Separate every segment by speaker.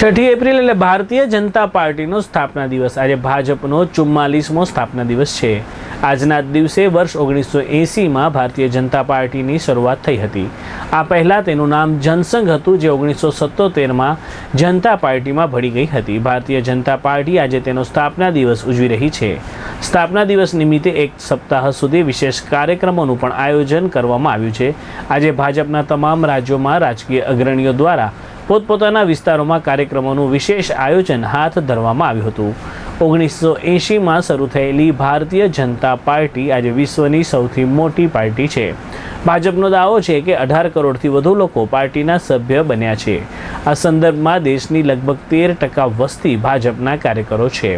Speaker 1: છઠ્ઠી એપ્રિલ એટલે ભારતીય જનતા પાર્ટીનો સ્થાપના દિવસ. આજે ભાજપનો ચુમ્માલીસમો સ્થાપના દિવસ છે. આજના દિવસે વર્ષ ઓગણીસો એંસીમાં ભારતીય જનતા પાર્ટીની શરૂઆત થઈ હતી. આ પહેલાં તેનું નામ જનસંઘ હતું, જે ઓગણીસો સત્તોતેરમાં જનતા પાર્ટીમાં ભળી ગઈ હતી. ભારતીય જનતા પાર્ટી આજે તેનો સ્થાપના દિવસ ઉજવી રહી છે. સ્થાપના દિવસ નિમિત્તે એક સપ્તાહ સુધી વિશેષ કાર્યક્રમોનું પણ આયોજન કરવામાં આવ્યું છે. આજે ભાજપના તમામ રાજ્યોમાં રાજકીય અગ્રણીઓ દ્વારા પોતપોતાના વિસ્તારોમાં કાર્યક્રમોનું વિશેષ આયોજન હાથ ધરવામાં આવ્યું હતું. ઓગણીસો એંશીમાં શરૂ થયેલી ભારતીય જનતા પાર્ટી આજે વિશ્વની સૌથી મોટી પાર્ટી છે. ભાજપનો દાવો છે કે અઢાર કરોડથી વધુ લોકો પાર્ટીના સભ્ય બન્યા છે. આ સંદર્ભમાં દેશની લગભગ તેર ટકા વસ્તી ભાજપના કાર્યકરો છે.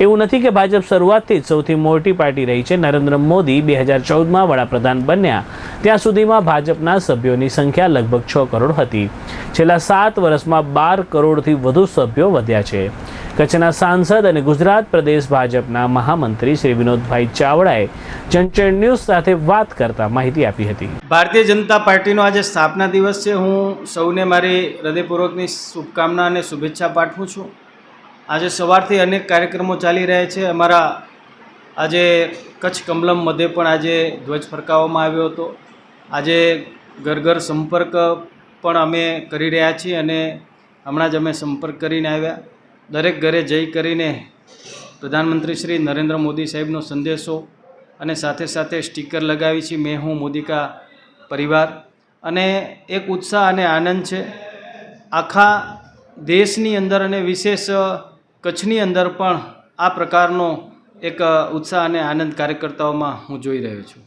Speaker 1: એવું નથી કે ભાજપ શરૂઆતથી જ સૌથી મોટી પાર્ટી રહી છે. નરેન્દ્ર મોદી બે હજાર ચૌદમાં વડાપ્રધાન બન્યા. ત્યાં સુધીમાં ભાજપના સભ્યોની સંખ્યા લગભગ છ કરોડ હતી. છેલ્લા સાત વર્ષમાં બાર કરોડથી વધુ સભ્યો વધ્યા છે. કચ્છના સાંસદ અને ગુજરાત પ્રદેશ ભાજપના મહામંત્રી શ્રી વિનોદભાઈ ચાવડાએ જનચેણ ન્યૂઝ સાથે વાત કરતા માહિતી આપી હતી.
Speaker 2: ભારતીય જનતા પાર્ટીનો આજે સ્થાપના દિવસ છે. હું સૌને મારી હૃદયપૂર્વકની શુભકામના અને શુભેચ્છા પાઠવું છું. આજે સવારથી અનેક કાર્યક્રમો ચાલી રહ્યા છે. અમારા આજે કચ્છ કમલમ મધ્યે પણ આજે ધ્વજ ફરકાવવામાં આવ્યો હતો. આજે ઘર ઘર સંપર્ક પણ અમે કરી રહ્યા છીએ અને હમણાં જ અમે સંપર્ક કરીને આવ્યા. દરેક ઘરે જઈ કરીને પ્રધાનમંત્રી શ્રી નરેન્દ્ર મોદી સાહેબનો સંદેશો અને સાથે સાથે સ્ટીકર લગાવી છે, મેં હું મોદિકા પરિવાર. અને એક ઉત્સાહ અને આનંદ છે. આખા દેશની અંદર અને વિશેષ કચ્છની અંદર પણ આ પ્રકારનો એક ઉત્સાહ અને આનંદ કાર્યકર્તાઓમાં હું જોઈ રહ્યો છું.